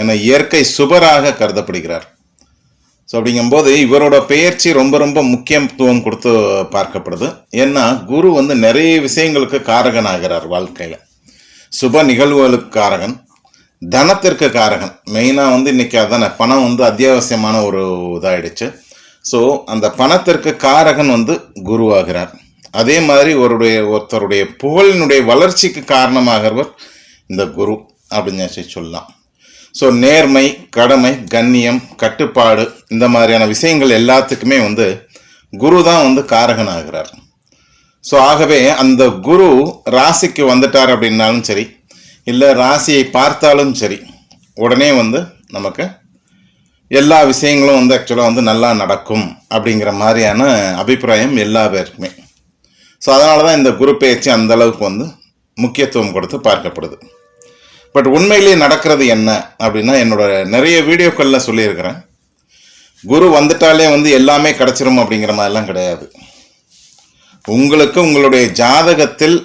என இயற்கை சுபராக கருதப்படுகிறார். ஸோ அப்படிங்கும்போது இவரோட பெயர்ச்சி ரொம்ப ரொம்ப முக்கியத்துவம் கொடுத்து பார்க்கப்படுது. ஏன்னா குரு வந்து நிறைய விஷயங்களுக்கு காரகனாகிறார் வாழ்க்கையில். சுப நிகழ்வுகளுக்கு காரகன் தனத்திற்கு காரகன். மெயினாக வந்து இன்றைக்கி அதானே பணம் வந்து அத்தியாவசியமான ஒரு இதாயிடுச்சு. ஸோ அந்த பணத்திற்கு காரகன் வந்து குருவாகிறார். அதே மாதிரி ஒருடைய ஒருத்தருடைய புகழினுடைய வளர்ச்சிக்கு காரணமாகிறவர் இந்த குரு அப்படின்னு சொல்லி சொல்லலாம். ஸோ நேர்மை கடமை கண்ணியம் கட்டுப்பாடு இந்த மாதிரியான விஷயங்கள் எல்லாத்துக்குமே வந்து குரு தான் வந்து காரகன் ஆகிறார் ஸோ ஆகவே அந்த குரு ராசிக்கு வந்துட்டார் அப்படின்னாலும் சரி இல்லை ராசியை பார்த்தாலும் சரி உடனே வந்து நமக்கு எல்லா விஷயங்களும் வந்து ஆக்சுவலாக வந்து நல்லா நடக்கும் அப்படிங்கிற மாதிரியான அபிப்பிராயம் எல்லா பேருக்குமே. ஸோ அதனால தான் இந்த குரு பயிற்சி அந்த அளவுக்கு வந்து முக்கியத்துவம் கொடுத்து பார்க்கப்படுது. பட் உண்மையிலேயே நடக்கிறது என்ன அப்படின்னா என்னோட நிறைய வீடியோக்களில் சொல்லியிருக்கிறேன். குரு வந்துட்டாலே வந்து எல்லாமே கிடச்சிரும் அப்படிங்கிற மாதிரிலாம் கிடையாது. உங்களுக்கு உங்களுடைய ஜாதகத்தில்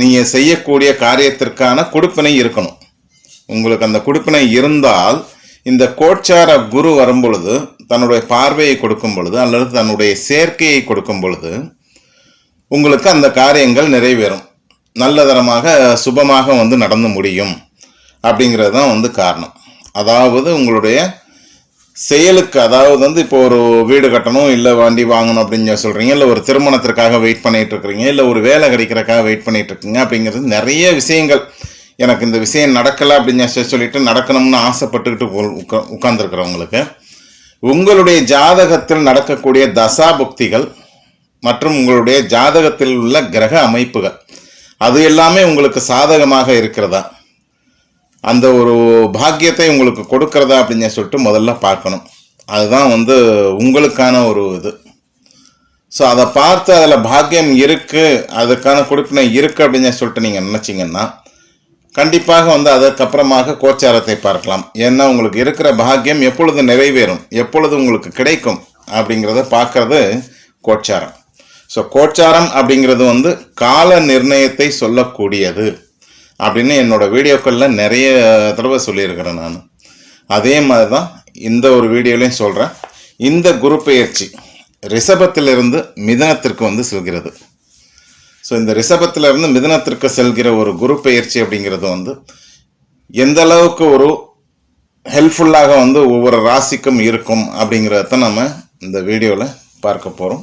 நீங்கள் செய்யக்கூடிய காரியத்திற்கான கொடுப்பினை இருக்கணும். உங்களுக்கு அந்த கொடுப்பினை இருந்தால் இந்த கோட்சார குரு வரும் பொழுது தன்னுடைய பார்வையை கொடுக்கும் பொழுது அல்லது தன்னுடைய சேர்க்கையை கொடுக்கும் பொழுது உங்களுக்கு அந்த காரியங்கள் நிறைவேறும். நல்லதரமாக சுபமாக வந்து நடந்து முடியும். அப்படிங்கிறது தான் வந்து காரணம். அதாவது உங்களுடைய செயலுக்கு அதாவது வந்து இப்போ ஒரு வீடு கட்டணும் இல்லை வண்டி வாங்கணும் அப்படின்னு சொல்கிறீங்க இல்லை ஒரு திருமணத்திற்காக வெயிட் பண்ணிகிட்டு இருக்கிறீங்க இல்லை ஒரு வேலை கிடைக்கிறக்காக வெயிட் பண்ணிகிட்டு இருக்கீங்க அப்படிங்கிறது நிறைய விஷயங்கள். எனக்கு இந்த விஷயம் நடக்கலை அப்படின்னு சொல்லி சொல்லிட்டு நடக்கணும்னு ஆசைப்பட்டுக்கிட்டு உட்கா உட்காந்துருக்குறவங்களுக்கு உங்களுடைய ஜாதகத்தில் நடக்கக்கூடிய தசாபுக்திகள் மற்றும் உங்களுடைய ஜாதகத்தில் உள்ள கிரக அமைப்புகள் அது எல்லாமே உங்களுக்கு சாதகமாக இருக்கிறதா? அந்த ஒரு பாக்கியத்தை உங்களுக்கு கொடுக்கறதா அப்படின்னு சொல்லிட்டு முதல்ல பார்க்கணும். அதுதான் வந்து உங்களுக்கான ஒரு இது. ஸோ அதை பார்த்து அதில் பாக்கியம் இருக்குது அதுக்கான கொடுப்பினை இருக்கு அப்படின்னு சொல்லிட்டு நீங்கள் நினச்சிங்கன்னா கண்டிப்பாக வந்து அதற்கப்புறமாக கோச்சாரத்தை பார்க்கலாம். ஏன்னா உங்களுக்கு இருக்கிற பாக்கியம் எப்பொழுது நிறைவேறும் எப்பொழுது உங்களுக்கு கிடைக்கும் அப்படிங்கிறத பார்க்கறது கோச்சாரம். ஸோ கோச்சாரம் அப்படிங்கிறது வந்து கால நிர்ணயத்தை சொல்லக்கூடியது. அப்படின்னு என்னோட வீடியோக்களில் நிறைய தடவை சொல்லியிருக்கிறேன் நான். அதே மாதிரி தான் இந்த ஒரு வீடியோலையும் சொல்கிறேன் இந்த குரு பெயர்ச்சி ரிஷபத்திலிருந்து மிதனத்திற்கு வந்து செல்கிறது. ஸோ இந்த ரிஷபத்திலிருந்து மிதனத்திற்கு செல்கிற ஒரு குரு பெயர்ச்சி அப்படிங்கிறது வந்து எந்த அளவுக்கு ஒரு ஹெல்ப்ஃபுல்லாக வந்து ஒவ்வொரு ராசிக்கும் இருக்கும் அப்படிங்கிறத நம்ம இந்த வீடியோவில் பார்க்க போகிறோம்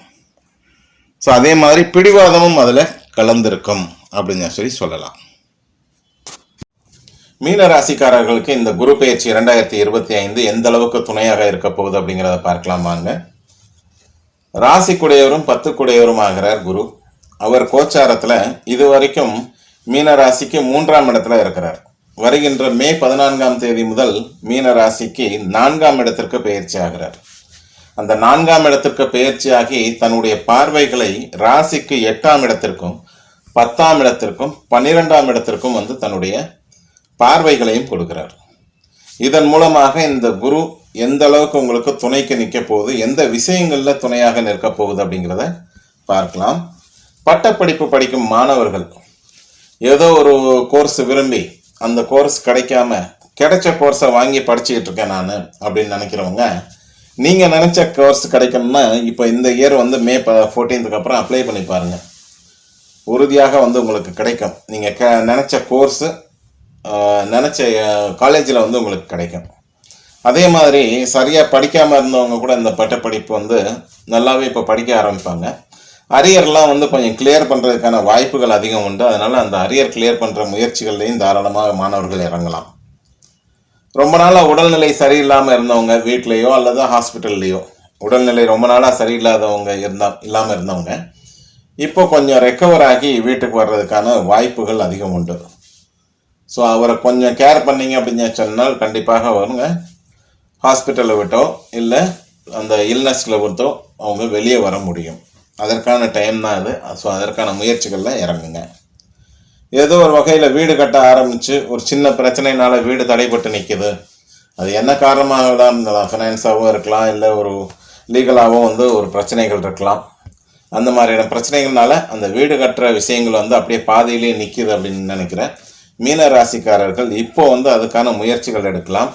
ஸோ அதே மாதிரி பிடிவாதமும் அதில் கலந்திருக்கும் அப்படின்னு சொல்லி சொல்லலாம். மீன ராசிக்காரர்களுக்கு இந்த குரு பயிற்சி இரண்டாயிரத்தி இருபத்தி ஐந்து எந்த அளவுக்கு துணையாக இருக்க போகுது அப்படிங்கிறத பார்க்கலாம் வாங்க. ராசிக்குடையவரும் பத்துக்குடையவரும் ஆகிறார் குரு. அவர் கோச்சாரத்தில் இது வரைக்கும் மீன ராசிக்கு மூன்றாம் இடத்துல இருக்கிறார். வருகின்ற மே பதினான்காம் தேதி முதல் மீன ராசிக்கு நான்காம் இடத்திற்கு பயிற்சி ஆகிறார். அந்த நான்காம் இடத்திற்கு பெயர்ச்சியாகி தன்னுடைய பார்வைகளை ராசிக்கு எட்டாம் இடத்திற்கும் பத்தாம் இடத்திற்கும் பன்னிரெண்டாம் இடத்திற்கும் வந்து தன்னுடைய பார்வைகளையும் கொடுக்கிறார். இதன் மூலமாக இந்த குரு எந்த அளவுக்கு உங்களுக்கு துணைக்கு நிற்க போகுது எந்த விஷயங்களில் துணையாக நிற்க போகுது அப்படிங்கிறத பார்க்கலாம். பட்டப்படிப்பு படிக்கும் மாணவர்கள் ஏதோ ஒரு கோர்ஸ் விரும்பி அந்த கோர்ஸ் கிடைக்காம கிடைச்ச கோர்ஸை வாங்கி படிச்சுக்கிட்டு இருக்கேன் நான் அப்படின்னு நினைக்கிறவங்க நீங்கள் நினச்ச கோர்ஸ் கிடைக்கணும்னா இப்போ இந்த இயர் வந்து மே ப ஃபோர்டீன்த்துக்கு அப்புறம் அப்ளை பண்ணி பாருங்கள் உறுதியாக வந்து உங்களுக்கு கிடைக்கும். நீங்கள் க நினச்ச கோர்ஸு நினச்ச காலேஜில் வந்து உங்களுக்கு கிடைக்கும். அதே மாதிரி சரியாக படிக்காமல் இருந்தவங்க கூட இந்த பட்டப்படிப்பு வந்து நல்லாவே இப்போ படிக்க ஆரம்பிப்பாங்க. அரியர்லாம் வந்து கொஞ்சம் கிளியர் பண்ணுறதுக்கான வாய்ப்புகள் அதிகம் உண்டு. அதனால் அந்த அரியர் கிளியர் பண்ணுற முயற்சிகள்லையும் தாராளமாக மாணவர்கள் இறங்கலாம். ரொம்ப நாளாக உடல்நிலை சரியில்லாமல் இருந்தவங்க வீட்லேயோ அல்லது ஹாஸ்பிட்டல்லையோ. உடல்நிலை ரொம்ப நாளாக சரியில்லாதவங்க இருந்தா இல்லாமல் இருந்தவங்க. இப்போ கொஞ்சம் ரெக்கவர் ஆகி வீட்டுக்கு வர்றதுக்கான வாய்ப்புகள் அதிகம் உண்டு. ஸோ அவரை கொஞ்சம் கேர் பண்ணிங்க அப்படின்னு சொன்னால் கண்டிப்பாக வருங்க. ஹாஸ்பிட்டலை விட்டோ இல்லை அந்த இல்னஸில் விட்டோ அவங்க வெளியே வர முடியும். அதற்கான டைம் தான் அது. ஸோ அதற்கான முயற்சிகளில் இறங்குங்க. ஏதோ ஒரு வகையில் வீடு கட்ட ஆரம்பித்து ஒரு சின்ன பிரச்சனைனால வீடு தடைப்பட்டு நிற்கிது அது என்ன காரணமாக தான் இருந்தலாம் ஃபினான்ஸாகவும் இருக்கலாம் இல்லை ஒரு லீகலாகவும் வந்து ஒரு பிரச்சனைகள் இருக்கலாம். அந்த மாதிரியான பிரச்சனைகள்னால அந்த வீடு கட்டுற விஷயங்கள் வந்து அப்படியே பாதியிலேயே நிற்கிது அப்படின்னு நினைக்கிறேன். மீன ராசிக்காரர்கள் இப்போ வந்து அதுக்கான முயற்சிகள் எடுக்கலாம்.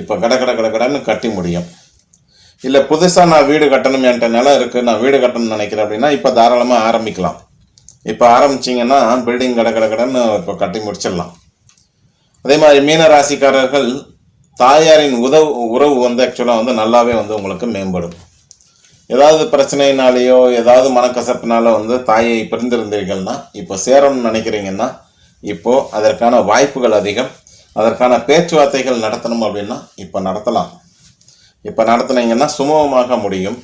இப்போ கட கட கட கடன்னு கட்டி முடியும். இல்லை புதுசாக நான் வீடு கட்டணும் என்கிட்ட நிலம் இருக்குது நான் வீடு கட்டணும்னு நினைக்கிறேன் அப்படின்னா இப்போ தாராளமாக ஆரம்பிக்கலாம். இப்போ ஆரம்பிச்சிங்கன்னா பில்டிங் கட கட கடன்னு இப்போ கட்டி முடிச்சிடலாம். அதே மாதிரி மீன ராசிக்காரர்கள் தாயாரின் உதவு உறவு வந்து ஆக்சுவலாக வந்து நல்லாவே வந்து உங்களுக்கு மேம்படும். ஏதாவது பிரச்சனையினாலேயோ ஏதாவது மனக்கசப்பினால வந்து தாயை பிரிந்திருந்தீர்கள்னா இப்போ சேரணும்னு நினைக்கிறீங்கன்னா இப்போது அதற்கான வாய்ப்புகள் அதிகம். அதற்கான பேச்சுவார்த்தைகள் நடத்தணும் அப்படின்னா இப்போ நடத்தலாம். இப்போ நடத்துனீங்கன்னா சுமூகமாக முடியும்.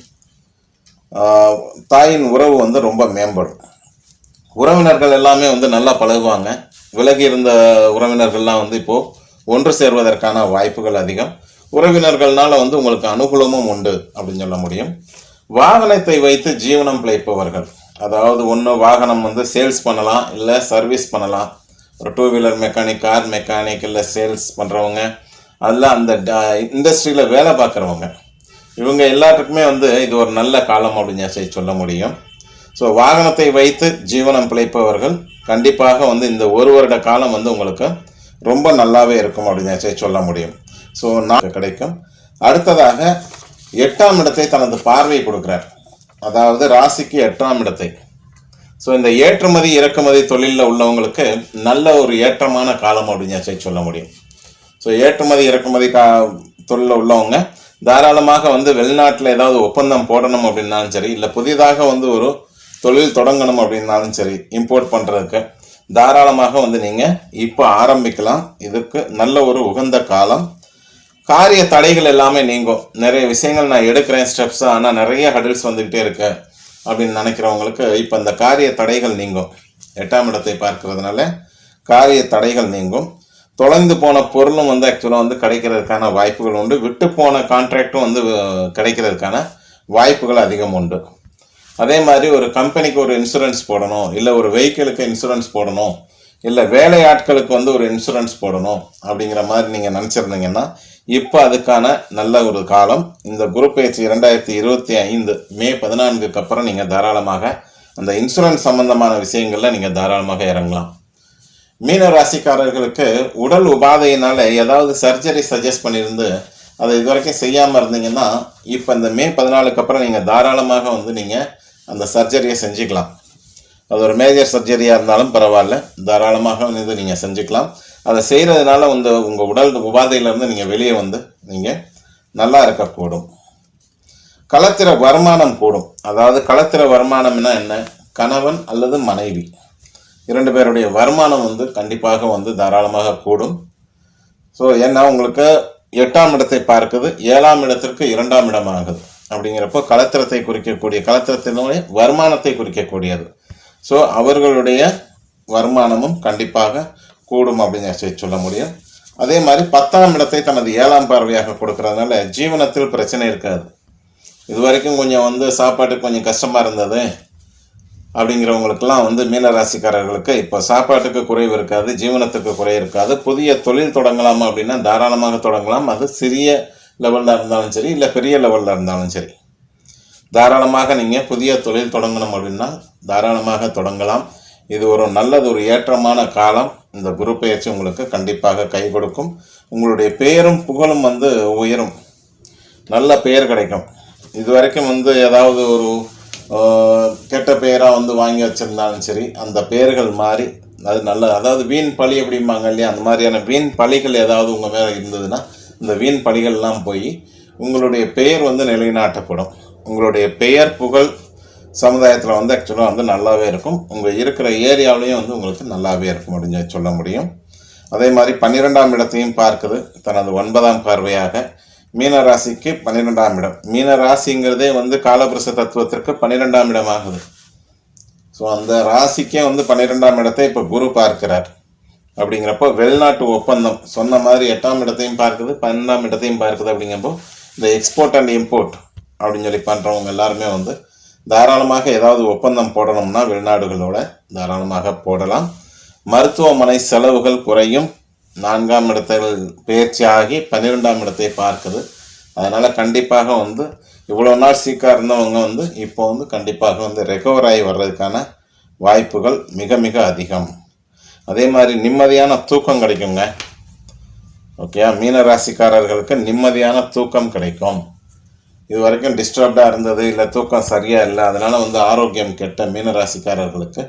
தாயின் உறவு வந்து ரொம்ப மேம்படும். உறவினர்கள் எல்லாமே வந்து நல்லா பழகுவாங்க. விலகி இருந்த உறவினர்கள்லாம் வந்து இப்போது ஒன்று சேர்வதற்கான வாய்ப்புகள் அதிகம். உறவினர்கள்னால் வந்து உங்களுக்கு அனுகூலமும் உண்டு அப்படின்னு சொல்ல முடியும். வாகனத்தை வைத்து ஜீவனம் பிழைப்பவர்கள். அதாவது ஒன்று வாகனம் வந்து சேல்ஸ் பண்ணலாம் இல்லை சர்வீஸ் பண்ணலாம். ஒரு two wheeler mechanic car mechanic இல்லை சேல்ஸ் பண்ணுறவங்க அதில் அந்த இண்டஸ்ட்ரியில் வேலை பார்க்குறவங்க. இவங்க எல்லாத்துக்குமே வந்து இது ஒரு நல்ல காலம் அப்படின்னு சொல்லி சொல்ல முடியும். ஸோ வாகனத்தை வைத்து ஜீவனம் பிழைப்பவர்கள் கண்டிப்பாக வந்து இந்த ஒரு வருட காலம் வந்து உங்களுக்கு ரொம்ப நல்லாவே இருக்கும் அப்படின்னு சொல்ல முடியும். ஸோ நான் கிடைக்கும். அடுத்ததாக எட்டாம் இடத்தை தனது பார்வை கொடுக்குறார். அதாவது ராசிக்கு எட்டாம் இடத்தை. ஸோ இந்த ஏற்றுமதி இறக்குமதி தொழிலில் உள்ளவங்களுக்கு நல்ல ஒரு ஏற்றமான காலம் அப்படின்னு சொல்லி சொல்ல முடியும். ஸோ ஏற்றுமதி இறக்குமதி கா தொழிலில் உள்ளவங்க தாராளமாக வந்து வெளிநாட்டில் ஏதாவது ஒப்பந்தம் போடணும் அப்படின்னாலும் சரி இல்லை புதிதாக வந்து ஒரு தொழில் தொடங்கணும் அப்படின்னாலும் சரி இம்போர்ட் பண்ணுறதுக்கு தாராளமாக வந்து நீங்கள் இப்போ ஆரம்பிக்கலாம். இதுக்கு நல்ல ஒரு உகந்த காலம். காரிய தடைகள் எல்லாமே நீங்கும். நிறைய விஷயங்கள் நான் எடுக்கிறேன் ஸ்டெப்ஸ் ஆனால் நிறைய ஹடில்ஸ் வந்துக்கிட்டே இருக்கு அப்படின்னு நினைக்கிறவங்களுக்கு இப்போ இந்த காரிய தடைகள் நீங்கும். எட்டாம் இடத்தை பார்க்கறதுனால காரிய தடைகள் நீங்கும். தொலைந்து போன பொருளும் வந்து ஆக்சுவலாக வந்து கிடைக்கிறதுக்கான வாய்ப்புகள் உண்டு. விட்டு போன கான்ட்ராக்டும் வந்து கிடைக்கிறதுக்கான வாய்ப்புகள் அதிகம் உண்டு. அதே மாதிரி ஒரு கம்பெனிக்கு ஒரு இன்சூரன்ஸ் போடணும் இல்லை ஒரு வெஹிக்கிளுக்கு இன்சூரன்ஸ் போடணும் இல்லை வேலை ஆட்களுக்கு வந்து ஒரு இன்சூரன்ஸ் போடணும் அப்படிங்கிற மாதிரி நீங்கள் நினச்சிருந்தீங்கன்னா இப்போ அதுக்கான நல்ல ஒரு காலம். இந்த குரு பயிற்சி இரண்டாயிரத்தி இருபத்தி ஐந்து மே பதினான்குக்கு அப்புறம் நீங்கள் தாராளமாக அந்த இன்சூரன்ஸ் சம்பந்தமான விஷயங்களில் நீங்கள் தாராளமாக இறங்கலாம். மீன ராசிக்காரர்களுக்கு உடல் உபாதையினால் ஏதாவது சர்ஜரி சஜஸ்ட் பண்ணியிருந்து அதை இது வரைக்கும் செய்யாமல் இருந்தீங்கன்னா இப்போ இந்த மே பதினாலுக்கு அப்புறம் நீங்கள் தாராளமாக வந்து நீங்கள் அந்த சர்ஜரியை செஞ்சுக்கலாம். அது ஒரு மேஜர் சர்ஜரியாக இருந்தாலும் பரவாயில்ல. தாராளமாக வந்து நீங்கள் செஞ்சுக்கலாம். அதை செய்கிறதுனால வந்து உங்கள் உடல் உபாதையிலேருந்து நீங்கள் வெளியே வந்து நீங்கள் நல்லா இருக்கக்கூடும். களத்திர வருமானம் கூடும். அதாவது களத்திர வருமானம்னா என்ன? கணவன் அல்லது மனைவி. இரண்டு பேருடைய வருமானம் வந்து கண்டிப்பாக வந்து தாராளமாக கூடும். ஸோ ஏன்னா உங்களுக்கு எட்டாம் இடத்தை பார்க்குது. ஏழாம் இடத்திற்கு இரண்டாம் இடம் ஆகுது அப்படிங்கிறப்போ கலத்திரத்தை குறிக்கக்கூடிய கலத்திரத்தினுடைய வருமானத்தை குறிக்கக்கூடியது. ஸோ அவர்களுடைய வருமானமும் கண்டிப்பாக கூடும் அப்படின்னு சொல்லி சொல்ல முடியும். அதே மாதிரி பத்தாம் இடத்தை தனது ஏழாம் பார்வையாக கொடுக்கறதுனால ஜீவனத்தில் பிரச்சனை இருக்காது. இது வரைக்கும் கொஞ்சம் வந்து சாப்பாட்டுக்கு கொஞ்சம் கஷ்டமாக இருந்தது அப்படிங்கிறவங்களுக்கெல்லாம் வந்து மீனராசிக்காரர்களுக்கு இப்போ சாப்பாட்டுக்கு குறைவு இருக்காது ஜீவனத்துக்கு குறை இருக்காது. புதிய தொழில் தொடங்கலாமா அப்படின்னா தாராளமாக தொடங்கலாம். அது சிறிய லெவலில் இருந்தாலும் சரி இல்லை பெரிய லெவலில் இருந்தாலும் சரி. தாராளமாக நீங்கள் புதிய தொழில் தொடங்கணும் அப்படின்னா தாராளமாக தொடங்கலாம். இது ஒரு நல்லது ஒரு ஏற்றமான காலம். இந்த குரு பயிற்சி உங்களுக்கு கண்டிப்பாக கை கொடுக்கும். உங்களுடைய பெயரும் புகழும் வந்து உயரும். நல்ல பெயர் கிடைக்கும். இது வரைக்கும் வந்து ஏதாவது ஒரு கெட்ட பெயராக வந்து வாங்கி வச்சுருந்தாலும் சரி அந்த பெயர்கள் மாறி அது நல்ல அதாவது வீண் பழி அப்படிம்பாங்க இல்லையா அந்த மாதிரியான வீண் பழிகள் ஏதாவது உங்கள் மேலே இருந்ததுன்னா இந்த வீண் பணிகள்லாம் போய் உங்களுடைய பெயர் வந்து நிலைநாட்டப்படும். உங்களுடைய பெயர் புகழ் சமுதாயத்தில் வந்து ஆக்சுவலாக வந்து நல்லாவே இருக்கும். உங்கள் இருக்கிற ஏரியாவிலையும் வந்து உங்களுக்கு நல்லாவே இருக்கும் அப்படின்னு சொல்ல முடியும். அதே மாதிரி பன்னிரெண்டாம் இடத்தையும் பார்க்குது. தனது ஒன்பதாம் பார்வையாக. மீன ராசிக்கு பன்னிரெண்டாம் இடம். மீன ராசிங்கிறதே வந்து காலபுருஷ தத்துவத்திற்கு பன்னிரெண்டாம் இடம் ஆகுது ஸோ அந்த ராசிக்கே வந்து பன்னிரெண்டாம் இடத்தை இப்போ குரு பார்க்கிறார். அப்படிங்கிறப்போ வெளிநாட்டு ஒப்பந்தம். சொன்ன மாதிரி எட்டாம் இடத்தையும் பார்க்குது பன்னெண்டாம் இடத்தையும் பார்க்குது அப்படிங்கிறப்போ இந்த எக்ஸ்போர்ட் அண்ட் இம்போர்ட் அப்படின்னு சொல்லி பண்ணுறவங்க எல்லாருமே வந்து தாராளமாக ஏதாவது ஒப்பந்தம் போடணும்னா வெளிநாடுகளோட தாராளமாக போடலாம். மருத்துவமனை செலவுகள் குறையும். நான்காம் இடத்தில் ஆகி பன்னிரெண்டாம் இடத்தை பார்க்குது. அதனால் கண்டிப்பாக வந்து இவ்வளோ நாள் சீக்காக இருந்தவங்க வந்து இப்போ வந்து கண்டிப்பாக வந்து ரெக்கவர் ஆகி வர்றதுக்கான வாய்ப்புகள் மிக மிக அதிகம். அதே மாதிரி நிம்மதியான தூக்கம் கிடைக்குங்க. ஓகேயா மீன ராசிக்காரர்களுக்கு நிம்மதியான தூக்கம் கிடைக்கும். இது வரைக்கும் டிஸ்டர்ப்டாக இருந்தது இல்லை தூக்கம் சரியாக இல்லை அதனால் வந்து ஆரோக்கியம் கெட்ட மீன ராசிக்காரர்களுக்கு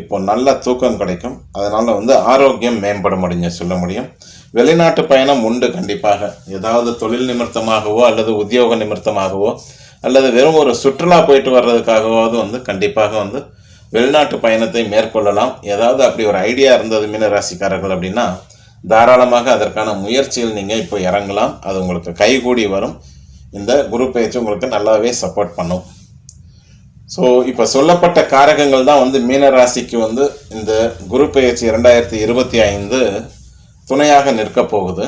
இப்போ நல்ல தூக்கம் கிடைக்கும். அதனால் வந்து ஆரோக்கியம் மேம்பட முடிஞ்ச சொல்ல முடியும். வெளிநாட்டு பயணம் உண்டு கண்டிப்பாக. ஏதாவது தொழில் நிமித்தமாகவோ அல்லது உத்தியோக நிமித்தமாகவோ அல்லது வெறும் ஒரு சுற்றுலா போயிட்டு வர்றதுக்காகவாவது வந்து கண்டிப்பாக வந்து வெளிநாட்டு பயணத்தை மேற்கொள்ளலாம். ஏதாவது அப்படி ஒரு ஐடியா இருந்தது மீனராசிக்காரர்கள் அப்படின்னா தாராளமாக அதற்கான முயற்சியில் நீங்கள் இப்போ இறங்கலாம். அது உங்களுக்கு கைகூடி வரும். இந்த குரு பயிற்சி உங்களுக்கு நல்லாவே சப்போர்ட் பண்ணும். ஸோ இப்போ சொல்லப்பட்ட காரகங்கள் தான் வந்து மீனராசிக்கு வந்து இந்த குரு பெயர்ச்சி இரண்டாயிரத்தி இருபத்தி ஐந்து துணையாக நிற்க போகுது.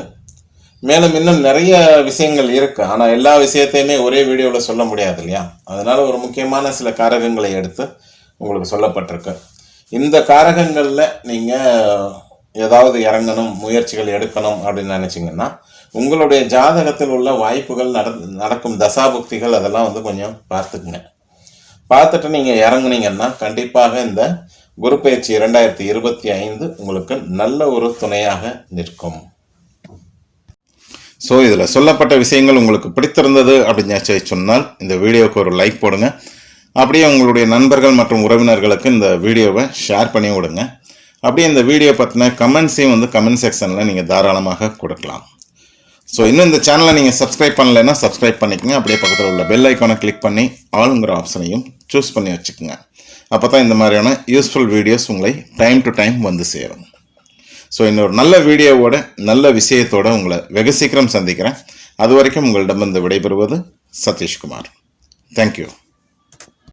மேலும் இன்னும் நிறைய விஷயங்கள் இருக்குது ஆனால் எல்லா விஷயத்தையுமே ஒரே வீடியோவில் சொல்ல முடியாது இல்லையா? அதனால் ஒரு முக்கியமான சில காரகங்களை எடுத்து உங்களுக்கு சொல்லப்பட்டிருக்கு. இந்த காரகங்களில் நீங்கள் ஏதாவது இறங்கணும் முயற்சிகள் எடுக்கணும் அப்படின்னு நினச்சிங்கன்னா உங்களுடைய ஜாதகத்தில் உள்ள வாய்ப்புகள் நட நடக்கும் தசாபுக்திகள் அதெல்லாம் வந்து கொஞ்சம் பார்த்துக்குங்க. பார்த்துட்டு நீங்கள் இறங்குனீங்கன்னா கண்டிப்பாக இந்த குரு பயிற்சி இரண்டாயிரத்தி இருபத்தி ஐந்து உங்களுக்கு நல்ல ஒரு துணையாக நிற்கும். ஸோ இதில் சொல்லப்பட்ட விஷயங்கள் உங்களுக்கு பிடித்திருந்தது அப்படின்னு சொன்னால் இந்த வீடியோவுக்கு ஒரு லைக் போடுங்க. அப்படியே உங்களுடைய நண்பர்கள் மற்றும் உறவினர்களுக்கு இந்த வீடியோவை ஷேர் பண்ணி விடுங்க. அப்படியே இந்த வீடியோ பற்றின கமெண்ட்ஸையும் வந்து கமெண்ட் செக்ஷனில் நீங்கள் தாராளமாக கொடுக்கலாம். ஸோ இன்னும் இந்த சேனலை நீங்கள் சப்ஸ்கிரைப் பண்ணலைன்னா சப்ஸ்கிரைப் பண்ணிக்கங்க. அப்படியே பக்கத்தில் உள்ள பெல் ஐக்கானை கிளிக் பண்ணி ஆளுங்கிற ஆப்ஷனையும் சூஸ் பண்ணி வச்சுக்கோங்க. அப்போ தான் இந்த மாதிரியான யூஸ்ஃபுல் வீடியோஸ் உங்களை டைம் டு டைம் வந்து சேரும். ஸோ இன்னொரு நல்ல வீடியோவோட நல்ல விஷயத்தோட உங்களை வெகு சீக்கிரம் சந்திக்கிறேன். அது வரைக்கும் உங்களிடமிருந்து விடைபெறுவது சதீஷ்குமார். தேங்க்யூ